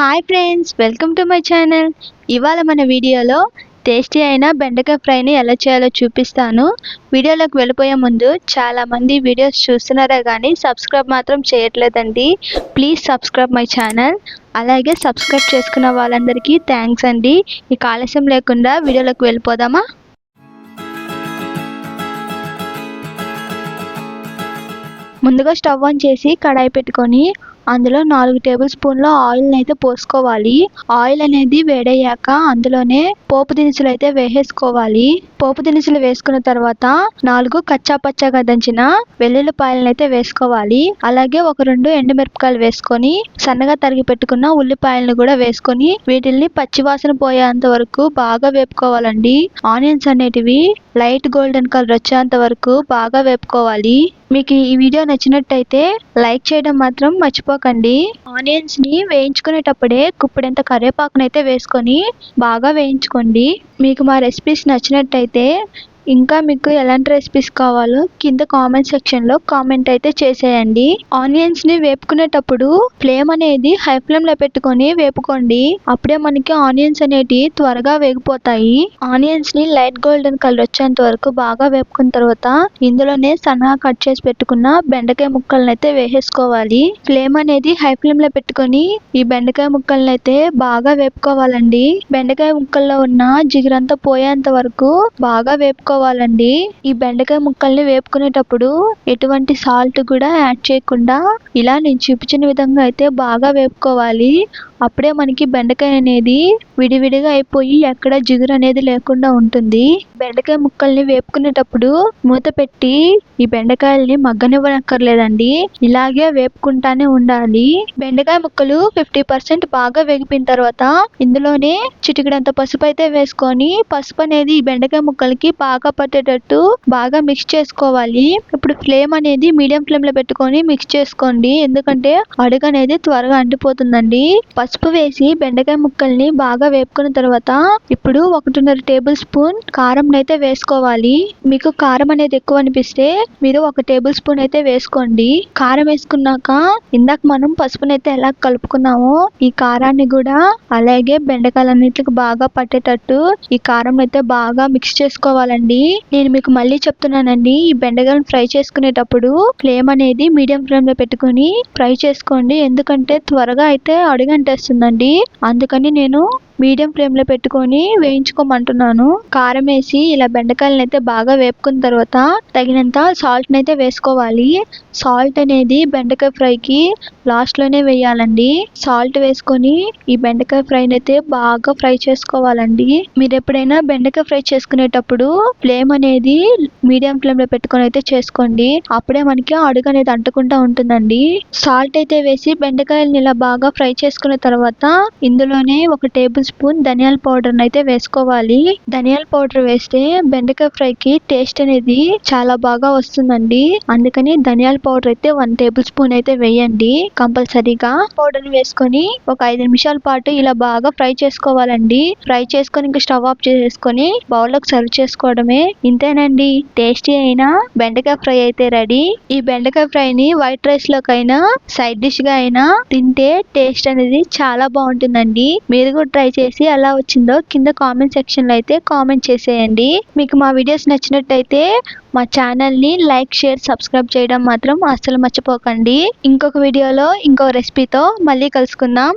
Hi friends welcome to my channel ఇవాళ మన వీడియోలో టేస్టీ అయిన బెండకాయ ఫ్రైని ఎలా చేయాలో చూపిస్తాను. వీడియోలోకి వెళ్ళిపోయే ముందు చాలామంది వీడియోస్ చూస్తున్నారా కానీ సబ్స్క్రైబ్ మాత్రం చేయట్లేదండి. ప్లీజ్ సబ్స్క్రైబ్ మై ఛానల్ అలాగే సబ్స్క్రైబ్ చేసుకున్న వాళ్ళందరికీ థ్యాంక్స్ అండి. ఇక ఆలస్యం లేకుండా వీడియోలోకి వెళ్ళిపోదామా? ముందుగా స్టవ్ ఆన్ చేసి కడాయి పెట్టుకొని అందులో నాలుగు టేబుల్ స్పూన్ల ఆయిల్ని అయితే పోసుకోవాలి. ఆయిల్ అనేది వేడయ్యాక అందులోనే పోపు దినుసులు అయితే వేసేసుకోవాలి. పోపు దినుసులు వేసుకున్న తర్వాత నాలుగు కచ్చా పచ్చగా దంచిన వెల్లుల్లిపాయలను అయితే వేసుకోవాలి. అలాగే ఒక రెండు ఎండుమిరపకాయలు వేసుకొని సన్నగా తరిగి పెట్టుకున్న ఉల్లిపాయలను కూడా వేసుకొని వీటిల్ని పచ్చివాసన పోయేంత వరకు బాగా వేపుకోవాలండి. ఆనియన్స్ అనేటివి లైట్ గోల్డెన్ కలర్ వచ్చేంత వరకు బాగా వేపుకోవాలి. మీకు ఈ వీడియో నచ్చినట్టయితే లైక్ చేయడం మాత్రం మర్చిపో మర్చిపోకండి ఆనియన్స్ని వేయించుకునేటప్పుడే కుప్పుడంత కరివేపాకునైతే వేసుకొని బాగా వేయించుకోండి. మీకు మా రెసిపీస్ నచ్చినట్టయితే ఇంకా మీకు ఎలాంటి రెసిపీస్ కావాలో కింద కామెంట్ సెక్షన్లో కామెంట్ అయితే చేసేయండి. ఆనియన్స్ని వేపుకునేటప్పుడు ఫ్లేమ్ అనేది హై ఫ్లేమ్లో పెట్టుకొని వేపుకోండి. అప్పుడే మనకి ఆనియన్స్ అనేటివి త్వరగా వేగిపోతాయి. ఆనియన్స్ని లైట్ గోల్డెన్ కలర్ వచ్చేంత వరకు బాగా వేపుకున్న తర్వాత ఇందులోనే సన్నగా కట్ చేసి పెట్టుకున్న బెండకాయ ముక్కలను అయితే వేసేసుకోవాలి. ఫ్లేమ్ అనేది హై ఫ్లేమ్లో పెట్టుకొని ఈ బెండకాయ ముక్కలను అయితే బాగా వేపుకోవాలండి. బెండకాయ ముక్కల్లో ఉన్న జిగురంతా పోయేంత వరకు బాగా వేపుకో వేపుకోవాలండి. ఈ బెండకాయ ముక్కల్ని వేపుకునేటప్పుడు ఎటువంటి సాల్ట్ కూడా యాడ్ చేయకుండా ఇలా నేను చూపించిన విధంగా అయితే బాగా వేపుకోవాలి. అప్పుడే మనకి బెండకాయ అనేది విడివిడిగా అయిపోయి ఎక్కడ జిగురు అనేది లేకుండా ఉంటుంది. బెండకాయ ముక్కల్ని వేపుకునేటప్పుడు మూత పెట్టి ఈ బెండకాయల్ని మగ్గనివ్వనక్కర్లేదండి. ఇలాగే వేపుకుంటానే ఉండాలి. బెండకాయ ముక్కలు ఫిఫ్టీ పర్సెంట్ బాగా వేగిపోయిన తర్వాత ఇందులోనే చిటికడంత పసుపు అయితే వేసుకొని పసుపు అనేది ఈ బెండకాయ ముక్కలకి బాగా పట్టేటట్టు బాగా మిక్స్ చేసుకోవాలి. ఇప్పుడు ఫ్లేమ్ అనేది మీడియం ఫ్లేమ్లో పెట్టుకొని మిక్స్ చేసుకోండి. ఎందుకంటే అడుగు అనేది త్వరగా అంటిపోతుందండి. పసుపు వేసి బెండకాయ ముక్కల్ని బాగా వేపుకున్న తర్వాత ఇప్పుడు ఒకటిన్నర టేబుల్ స్పూన్ కారం అయితే వేసుకోవాలి. మీకు కారం అనేది ఎక్కువ అనిపిస్తే మీరు ఒక టేబుల్ స్పూన్ అయితే వేసుకోండి. కారం వేసుకున్నాక ఇందాక మనం పసుపునైతే ఎలా కలుపుకున్నామో ఈ కారాన్ని కూడా అలాగే బెండకాయలన్నిటికి బాగా పట్టేటట్టు ఈ కారం అయితే బాగా మిక్స్ చేసుకోవాలండి. నేను మీకు మళ్ళీ చెప్తున్నానండి ఈ బెండకాయలను ఫ్రై చేసి చేసుకునేటప్పుడు ఫ్లేమ్ అనేది మీడియం ఫ్లేమ్లో పెట్టుకొని ఫ్రై చేసుకోండి. ఎందుకంటే త్వరగా అయితే అడుగంటేస్తుందండి. అందుకని నేను మీడియం ఫ్లేమ్లో పెట్టుకొని వేయించుకోమంటున్నాను. కారం వేసి ఇలా బెండకాయలను అయితే బాగా వేపుకున్న తర్వాత తగినంత సాల్ట్ అయితే వేసుకోవాలి. సాల్ట్ అనేది బెండకాయ ఫ్రైకి లాస్ట్లోనే వేయాలండి. సాల్ట్ వేసుకొని ఈ బెండకాయ ఫ్రైని అయితే బాగా ఫ్రై చేసుకోవాలండి. మీరు ఎప్పుడైనా బెండకాయ ఫ్రై చేసుకునేటప్పుడు ఫ్లేమ్ అనేది మీడియం ఫ్లేమ్లో పెట్టుకొని అయితే చేసుకోండి. అప్పుడే మనకి అడుగు అనేది అంటకుండా ఉంటుందండి. సాల్ట్ అయితే వేసి బెండకాయలను ఇలా బాగా ఫ్రై చేసుకున్న తర్వాత ఇందులోనే ఒక టేబుల్ స్పూన్ ధనియాల పౌడర్ అయితే వేసుకోవాలి. ధనియాల పౌడర్ వేస్తే బెండకాయ ఫ్రైకి టేస్ట్ అనేది చాలా బాగా వస్తుందండి. అందుకని ధనియాల పౌడర్ అయితే వన్ టేబుల్ స్పూన్ అయితే వేయండి. కంపల్సరీగా పౌడర్ వేసుకొని ఒక ఐదు నిమిషాల పాటు ఇలా బాగా ఫ్రై చేసుకోవాలండి. ఫ్రై చేసుకొని ఇంకా స్టవ్ ఆఫ్ చేసేసుకొని బౌల్లోకి సర్వ్ చేసుకోవడమే ఇంతేనండి. టేస్టీ అయిన బెండకాయ ఫ్రై అయితే రెడీ. ఈ బెండకాయ ఫ్రైని వైట్ రైస్ లోకైనా సైడ్ డిష్గా అయినా తింటే టేస్ట్ అనేది చాలా బాగుంటుందండి. మీరు కూడా ట్రై చేసి ఎలా వచ్చిందో కింద కామెంట్ సెక్షన్లో అయితే కామెంట్ చేసేయండి. మీకు మా వీడియోస్ నచ్చినట్టయితే మా ఛానల్ని లైక్ షేర్ సబ్స్క్రైబ్ చేయడం మాత్రం అస్సలు మర్చిపోకండి. ఇంకొక వీడియోలో ఇంకో రెసిపీతో మళ్ళీ కలుసుకుందాం.